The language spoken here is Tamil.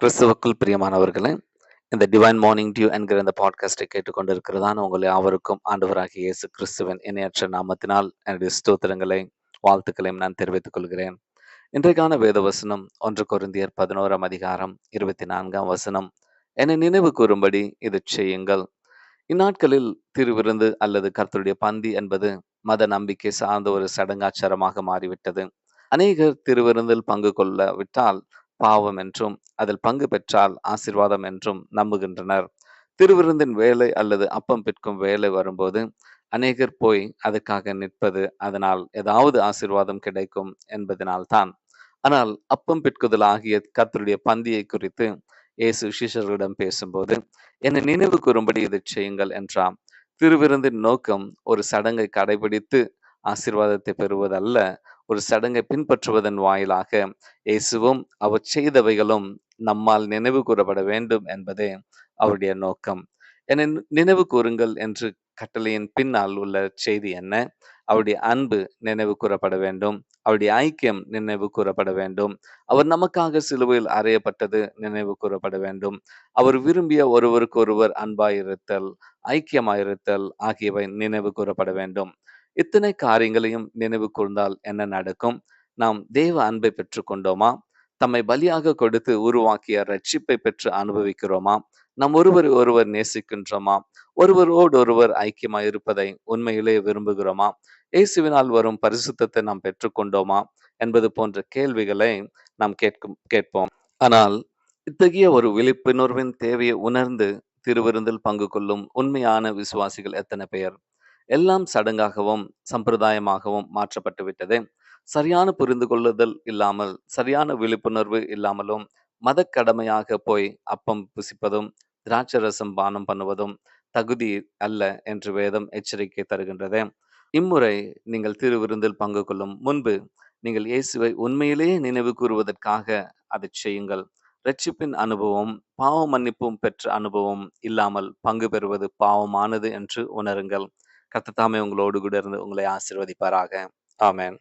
கிறிஸ்துவுக்குள் பிரியமானவர்களே இந்த டிவைன் மார்னிங் டியூ என்கிற இந்த பாட்காஸ்டை கேட்டுக்கொண்டிருக்கிறதான உங்களை யாவருக்கும் ஆண்டவராகிய இயேசு கிறிஸ்துவன் இணையற்ற நாமத்தினால் என்னுடைய ஸ்தோத்திரங்களை வாழ்த்துக்களையும் நான் தெரிவித்துக் கொள்கிறேன். இன்றைக்கான வேத வசனம் ஒன்று கொரிந்தியர் பதினோராம் அதிகாரம் இருபத்தி நான்காம் வசனம். என்னை நினைவு கூறும்படி இது செய்யுங்கள். இந்நாட்களில் திருவிருந்து அல்லது கர்த்தருடைய பந்தி என்பது மத நம்பிக்கை சார்ந்த ஒரு சடங்காச்சாரமாக மாறிவிட்டது. அநேகர் திருவிருந்தில் பங்கு கொள்ள விட்டால் பாவம் என்றும் அதில் பங்கு பெற்றால் ஆசிர்வாதம் என்றும் நம்புகின்றனர். திருவிருந்தின் வேலை அல்லது அப்பம் பிற்கும் வேலை வரும்போது அநேகர் போய் அதுக்காக நிற்பது அதனால் ஏதாவது ஆசிர்வாதம் கிடைக்கும் என்பதனால்தான். ஆனால் அப்பம் பிற்குதல் ஆகிய கத்தருடைய பந்தியை குறித்து இயேசு சிஷர்களிடம் பேசும்போது என்னை நினைவு கூறும்படி இதை செய்யுங்கள் என்றாம் திருவிருந்தின் நோக்கம் ஒரு சடங்கை கடைபிடித்து ஆசிர்வாதத்தை பெறுவதல்ல ஒரு சடங்கை பின்பற்றுவதன் வாயிலாக இயேசுவும் அவர் செய்தவைகளும் நம்மால் நினைவு கூறப்பட வேண்டும் என்பதே அவருடைய நோக்கம். என நினைவு கூறுங்கள் என்று கட்டளையின் பின்னால் உள்ள செய்தி என்ன? அவருடைய அன்பு நினைவு கூறப்பட வேண்டும். அவருடைய ஐக்கியம் நினைவு கூறப்பட வேண்டும். அவர் நமக்காக சிலுவையில் அறையப்பட்டது நினைவு கூறப்பட வேண்டும். அவர் விரும்பிய ஒருவருக்கொருவர் அன்பாயிருத்தல் ஐக்கியமாயிருத்தல் ஆகியவை நினைவு கூறப்பட வேண்டும். இத்தனை காரியங்களையும் நினைவு கூர்ந்தால் என்ன நடக்கும்? நாம் தேவ அன்பை பெற்றுக்கொண்டோமா? தம்மை பலியாக கொடுத்து உருவாக்கிய ரட்சிப்பை பெற்று அனுபவிக்கிறோமா? நம் ஒருவர் ஒருவர் நேசிக்கின்றோமா? ஒருவரோடு ஒருவர் ஐக்கியமா இருப்பதை உண்மையிலே விரும்புகிறோமா? இயேசுவினால் வரும் பரிசுத்தத்தை நாம் பெற்றுக்கொண்டோமா? என்பது போன்ற கேள்விகளை நாம் கேட்கும் கேட்போம். ஆனால் இத்தகைய ஒரு விழிப்புணர்வின் தேவையை உணர்ந்து திருவிருந்தில் பங்கு கொள்ளும் உண்மையான விசுவாசிகள் எத்தனை பெயர் எல்லாம் சடங்காகவும் சம்பிரதாயமாகவும் மாற்றப்பட்டுவிட்டது. சரியான புரிந்து கொள்ளுதல் இல்லாமல் சரியான விழிப்புணர்வு இல்லாமலும் மத கடமையாக போய் அப்பம் புசிப்பதும் திராட்சரசம் பானம் பண்ணுவதும் தகுதி அல்ல என்று வேதம் எச்சரிக்கை தருகின்றது. இம்முறை நீங்கள் திருவிருந்தில் பங்கு கொள்ளும் முன்பு நீங்கள் இயேசுவை உண்மையிலேயே நினைவு கூறுவதற்காக அதை செய்யுங்கள். ரட்சிப்பின் அனுபவம் பாவ மன்னிப்பும் பெற்ற அனுபவம் இல்லாமல் பங்கு பெறுவது பாவமானது என்று உணருங்கள். கத்தத்தாமே உங்களோடு கூட இருந்து உங்களை ஆசிர்வதிப்பாராக. ஆமேன்.